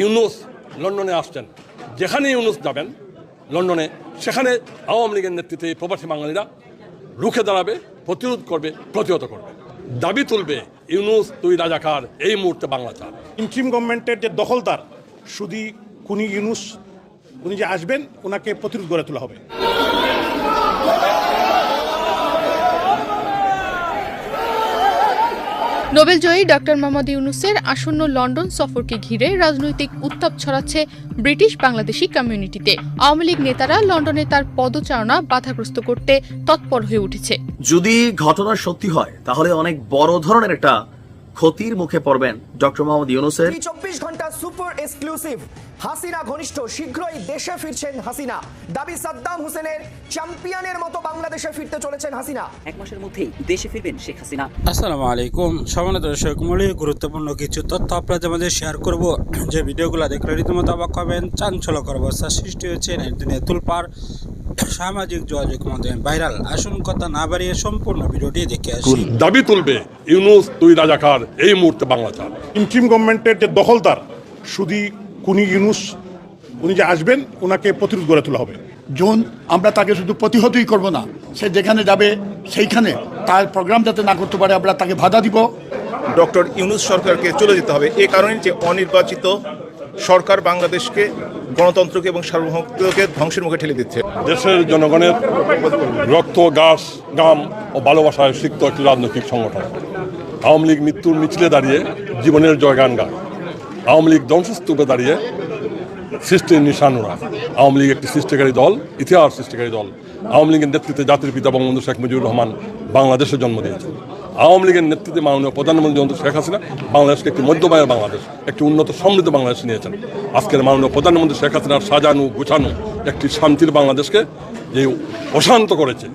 ইউনুস লন্ডনে আসছেন। যেখানে ইউনুস যাবেন, লন্ডনে, সেখানে আওয়ামী লীগের নেতৃত্বে প্রবাসী বাঙালিরা রুখে দাঁড়াবে, প্রতিরোধ করবে, প্রতিহত করবে। দাবি তুলবে ইউনুস তুই রাজাকার, এই মুহূর্তে বাংলা চান ইন্ট্রিম গভর্নমেন্টের যে দখলদার শুধু কুনি ইউনুস, উনি যে আসবেন, ওনাকে প্রতিরোধ গড়ে তোলা হবে। নোবেলজয়ী ডক্টর মোহাম্মদ ইউনুসের আসন্ন লন্ডন সফরকে ঘিরে রাজনৈতিক উত্তাপ ছড়াচ্ছে ব্রিটিশ বাংলাদেশি কমিউনিটিতে। আওয়ামী লীগ নেতারা লন্ডনে তার পদচারণা বাধাগ্রস্ত করতে তৎপর হয়ে উঠেছে। যদি ঘটনা সত্যি হয় তাহলে অনেক বড় ধরনের একটা ক্ষতির মুখে পড়বেন ডক্টর মোহাম্মদ ইউনুসের। চব্বিশ ঘণ্টা সুপার এক্সক্লুসিভ হাসিনা ঘনিষ্ঠ শীঘ্রই দেশে ফিরছেন হাসিনা। দাবি সাদ্দাম হোসেনের চ্যাম্পিয়নের মতো বাংলাদেশে ফিরতে চলেছেন হাসিনা। এক মাসের মধ্যেই দেশে ফিরবেন শেখ হাসিনা। আসসালামু আলাইকুম। সমানে দর্শক মূল্যে গুরুত্বপূর্ণ কিছু তথ্য আপনাদের মাঝে শেয়ার করব। যে ভিডিওগুলো দেখলে রীতিমতো অবাক হবেন চাঞ্চল্যকর অবস্থা সৃষ্টি হয়েছে দিনে তুলপার সামাজিক যোগাযোগ মাধ্যমে ভাইরাল। আসুন কথা না বাড়িয়ে সম্পূর্ণ ভিডিওটি দেখে আসি। দাবি তুলবে ইউনুস তুই রাজাকার এই মুহূর্তে বাংলা চান ইন্ট্রিম গভর্নমেন্টের যে দখলদার শুধু কুনি ইউনুস উনি যে আসবেন ওনাকে প্রতিরোধ গড়ে তোলা হবে। জুন আমরা তাকে শুধু প্রতিহতই করব না সে যেখানে যাবে সেইখানে তার প্রোগ্রাম যাতে না করতে পারে আমরা তাকে বাধা দিব। ডক্টর ইউনুস সরকারকে চলে যেতে হবে এ কারণে যে অনির্বাচিত সরকার বাংলাদেশকে গণতন্ত্রকে এবং সার্বভৌমত্বকে ধ্বংসের মুখে ঠেলে দিচ্ছে। দেশের জনগণের রক্ত গাছ গাম ও ভালোবাসায় সিক্ত একটি রাজনৈতিক সংগঠন। আওয়ামী লীগ মৃত্যুর মিছিলে দাঁড়িয়ে জীবনের জয়গান গান আওয়ামী লীগ ধ্বংসস্তূপে দাঁড়িয়ে সৃষ্টির নিশানুরা আওয়ামী লীগ একটি সৃষ্টিকারী দল, ইতিহাস সৃষ্টিকারী দল। আওয়ামী লীগের নেতৃত্বে জাতির পিতা বঙ্গবন্ধু শেখ মুজিবুর রহমান বাংলাদেশে জন্ম দিয়েছেন। আওয়ামী লীগের নেতৃত্বে মাননীয় প্রধানমন্ত্রী জয়ন্ত শেখ হাসিনা বাংলাদেশকে একটি মধ্যবায়ের বাংলাদেশ, একটি উন্নত সমৃদ্ধ বাংলাদেশ নিয়েছেন। আজকের মাননীয় প্রধানমন্ত্রী শেখ হাসিনার সাজানো গুছানো একটি শান্তির বাংলাদেশকে যে অশান্ত করেছে,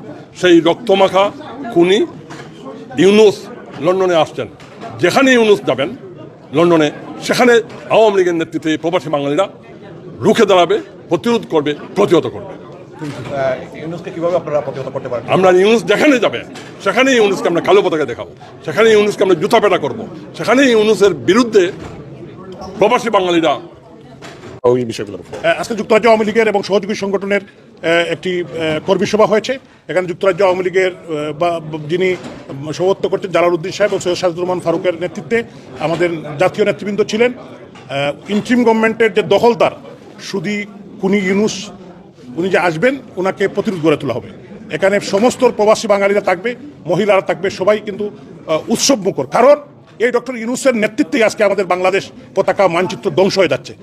সেই রক্তমাখা খুনি ইউনুস লন্ডনে আসছেন। যেখানে ইউনুস যাবেন লন্ডনে সেখানে আওয়ামী লীগের নেতৃত্বে প্রবাসী বাঙালিরা রুখে দাঁড়াবে প্রতিরোধ করবে প্রতিহত করবে। আমরা ইউনুস যেখানে যাবে সেখানেই ইউনুসকে আমরা কালো পতাকা দেখাবো সেখানে ইউনুসকে আমরা জুতা পেটা করব সেখানেই ইউনুসের বিরুদ্ধে প্রবাসী বাঙালিরা ওই বিষয়গুলো আহ, আজকে যুক্তরাজ্য আওয়ামী লীগের এবং সহযোগী সংগঠনের একটি কর্মী সভা হয়েছে। এখানে যুক্তরাজ্য আওয়ামী লীগের বা যিনি সভাপত্য করছেন জালালউদ্দিন সাহেব ও সৈয়দ সাজুর রহমান ফারুকের নেতৃত্বে আমাদের জাতীয় নেতৃবৃন্দ ছিলেন। ইন্ট্রিম গভর্নমেন্টের যে দখলদার শুধু কুনি ইউনুস, উনি যে আসবেন ওনাকে প্রতিরোধ গড়ে তোলা হবে। এখানে সমস্ত প্রবাসী বাঙালিরা থাকবে, মহিলারা থাকবে, সবাই কিন্তু উৎসব মুখর। কারণ এই ডক্টর ইউনুসের নেতৃত্বেই আজকে আমাদের বাংলাদেশ পতাকা, মানচিত্র ধ্বংস হয়ে যাচ্ছে।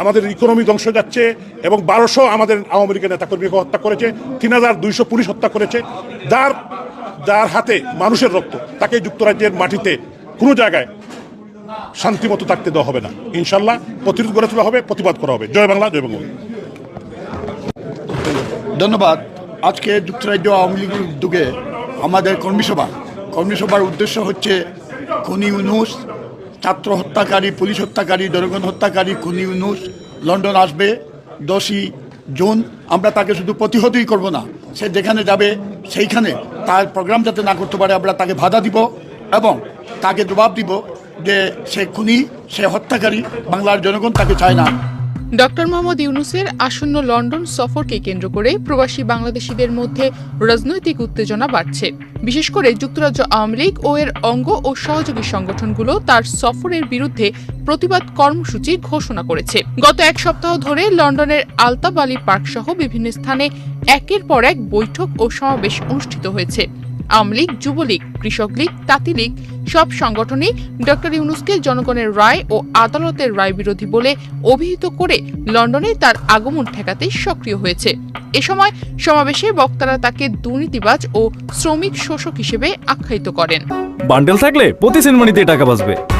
আমাদের ইকোনমি ধ্বংস যাচ্ছে এবং বারোশো আমাদের আওয়ামী লীগের নেতাকর্মীকে হত্যা করেছে, তিন হাজার দুইশো পুলিশ হত্যা করেছে। যার যার হাতে মানুষের রক্ত তাকে যুক্তরাজ্যের মাটিতে কোনো জায়গায় শান্তিমতো থাকতে দেওয়া হবে না। ইনশাল্লাহ প্রতিরোধ গড়ে তোলা হবে, প্রতিবাদ করা হবে। জয় বাংলা জয় বাংলা ধন্যবাদ। আজকে যুক্তরাজ্য আওয়ামী লীগের উদ্যোগে আমাদের কর্মীসভা কর্মীসভার উদ্দেশ্য হচ্ছে খুনি ইউনুস ছাত্র হত্যাকারী, পুলিশ হত্যাকারী, জনগণ হত্যাকারী, খুনি ইউনুস, লন্ডন আসবে দোষী জুন। আমরা তাকে শুধু প্রতিহতই করব না, সে যেখানে যাবে সেইখানে তার প্রোগ্রাম যাতে না করতে পারে, আমরা তাকে বাধা দিব এবং তাকে জবাব দিব যে সে খুনি, সে হত্যাকারী, বাংলার জনগণ তাকে চায় না। ডক্টর মোহাম্মদ ইউনুসের আসন্ন লন্ডন সফরকে কেন্দ্র করে প্রবাসী বাংলাদেশিদের মধ্যে রাজনৈতিক উত্তেজনা বাড়ছে। বিশেষ করে যুক্তরাজ্য আওয়ামী লীগ ও এর অঙ্গ ও সহযোগী সংগঠনগুলো তার সফরের বিরুদ্ধে প্রতিবাদ কর্মসূচি ঘোষণা করেছে। গত এক সপ্তাহ ধরে লন্ডনের আলতাব আলী পার্ক সহ বিভিন্ন স্থানে একের পর এক বৈঠক ও সমাবেশ অনুষ্ঠিত হয়েছে। আওয়ামী লীগ, যুবলীগ, কৃষক লীগ, তাঁতি লীগ, সব সংগঠনই ডক্টর ইউনুসকে জনগণের রায় ও আদালতের রায় বিরোধী বলে অভিহিত করে লন্ডনে তার আগমন ঠেকাতে সক্রিয় হয়েছে। এ সময় সমাবেশে বক্তারা তাকে দুর্নীতিবাজ ও শ্রমিক শোষক হিসেবে আখ্যায়িত করেন। বান্ডেল থাকলে প্রতি সেনমানিতে টাকা বাঁচবে।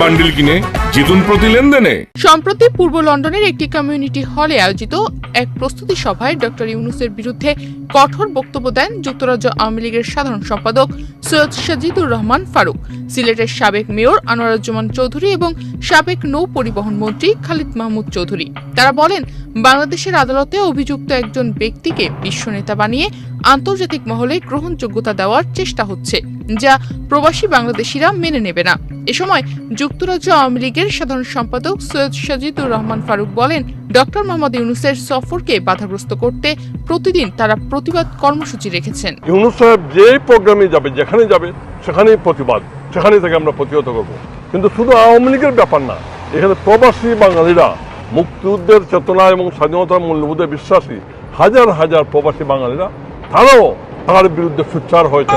বান্ডিল কিনে জিতুন প্রতি লেনদেনে। সম্প্রতি পূর্ব লন্ডনের একটি কমিউনিটি হলে আয়োজিত এক প্রস্তুতি সভায় ডক্টর ইউনুসের বিরুদ্ধে কঠোর বক্তব্য দেন যুক্তরাজ্য আওয়ামী লীগের সাধারণ সম্পাদক সৈয়দ সাজিদুর রহমান ফারুক, সিলেটের সাবেক মেয়র আনোয়ারুজ্জামান চৌধুরী এবং সাবেক নৌ পরিবহন মন্ত্রী খালিদ মাহমুদ চৌধুরী। তারা বলেন, বাংলাদেশের আদালতে অভিযুক্ত একজন ব্যক্তিকে বিশ্ব নেতা বানিয়ে আন্তর্জাতিক মহলে গ্রহণযোগ্যতা দেওয়ার চেষ্টা হচ্ছে। যা প্রবাসী বাংলাদেশিরা মেনে নেবে না। এ সময় যুক্তরাজ্য আওয়ামী লীগের সাধারণ সম্পাদক সৈয়দ সাজিদুর রহমান ফারুক বলেন ডক্টর মোহাম্মদ ইউনুসের সফরকে বাধাগ্রস্ত করতে প্রতিদিন তারা প্রতিবাদ কর্মসূচি রেখেছেন। ইউনুস সাহেব যেই প্রোগ্রামে যাবে যেখানে যাবে সেখানেই প্রতিবাদ সেখানে থেকে আমরা প্রতিহত করব। কিন্তু শুধু আওয়ামী লীগের ব্যাপার না এখানে প্রবাসী বাঙালিরা মুক্তিযুদ্ধের চেতনা এবং স্বাধীনতার মূল্যবোধে বিশ্বাসী হাজার হাজার প্রবাসী বাঙালিরা তারাও তার বিরুদ্ধে সুচ্চার হয়েছে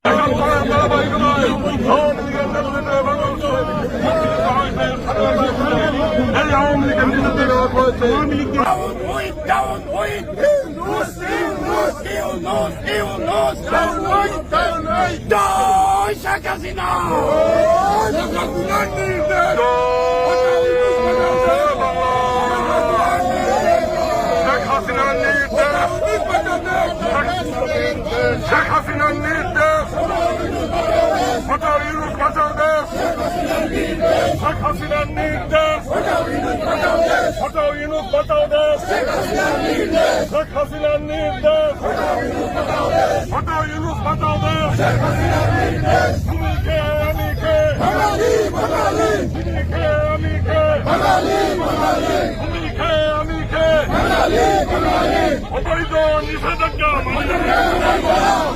হাসিনার নির্দেশ হটাও ইউনুস বাঁচাও দেশ শেখ হাসিনার নির্দেশ হটাও ইউনুস বাঁচাও দেশ শেখ হাসিনার নির্দেশ হটাও ইউনুস বাঁচাও দেশ তুমি কে আমি কে তুমি কে নিষেধাজ্ঞা মানি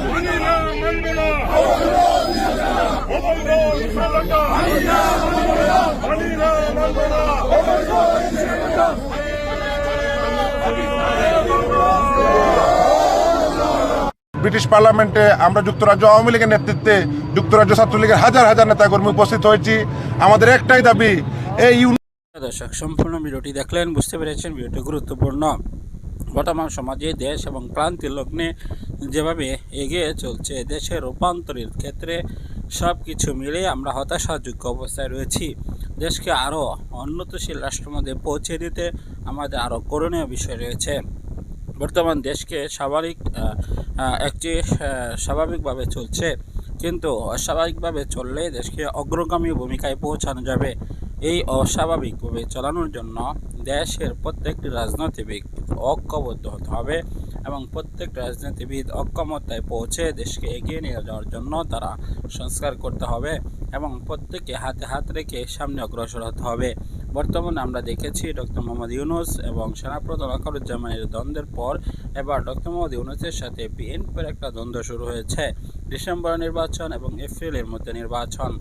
মানি মানবে না ব্রিটিশ পার্লামেন্টে আমরা যুক্তরাজ্য আওয়ামী লীগের নেতৃত্বে যুক্তরাজ্য ছাত্রলীগের হাজার হাজার নেতাকর্মী উপস্থিত হয়েছি। আমাদের একটাই দাবি, এই দর্শক, সম্পূর্ণ ভিডিওটি দেখলেন, বুঝতে পেরেছেন ভিডিওটি গুরুত্বপূর্ণ। বর্তমান সমাজে দেশ এবং ক্রান্তির লগ্নে যেভাবে এগিয়ে চলছে দেশের রূপান্তরের ক্ষেত্রে সব কিছু মিলে আমরা হতাশাযোগ্য অবস্থায় রয়েছি। দেশকে আরও উন্নতশীল রাষ্ট্রের মধ্যে পৌঁছে দিতে আমাদের আরও করণীয় বিষয় রয়েছে। বর্তমান দেশকে স্বাভাবিক একটি স্বাভাবিকভাবে চলছে। কিন্তু অস্বাভাবিকভাবে চললে দেশকে অগ্রগামী ভূমিকায় পৌঁছানো যাবে। এই অস্বাভাবিকভাবে চালানোর জন্য দেশের প্রত্যেকটি রাজনৈতিক ঐক্যবদ্ধ হতে হবে। এবং প্রত্যেক রাজনীতিবিদ অক্ষমতায় পৌঁছে দেশকে এগিয়ে নিয়ে যাওয়ার জন্য তারা সংস্কার করতে হবে এবং প্রত্যেকে হাতে হাত রেখে সামনে অগ্রসর হতে হবে। বর্তমানে আমরা দেখেছি ডক্টর মোহাম্মদ ইউনুস এবং সেনাপ্রধান আকারুজ্জামানের দ্বন্দ্বের পর এবার ডক্টর মোহাম্মদ ইউনুসের সাথে বিএনপির একটা দ্বন্দ্ব শুরু হয়েছে। ডিসেম্বর নির্বাচন এবং এপ্রিলের মধ্যে নির্বাচন।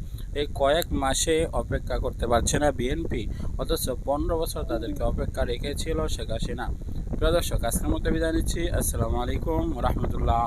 এই কয়েক মাসে অপেক্ষা করতে পারছে না বিএনপি, অথচ পনেরো বছর তাদেরকে অপেক্ষা রেখেছিল শেখ হাসিনা। প্রিয় দর্শক আজকের মধ্যে বিদায় নিচ্ছি। আসসালামু আলাইকুম রহমতুল্লাহ।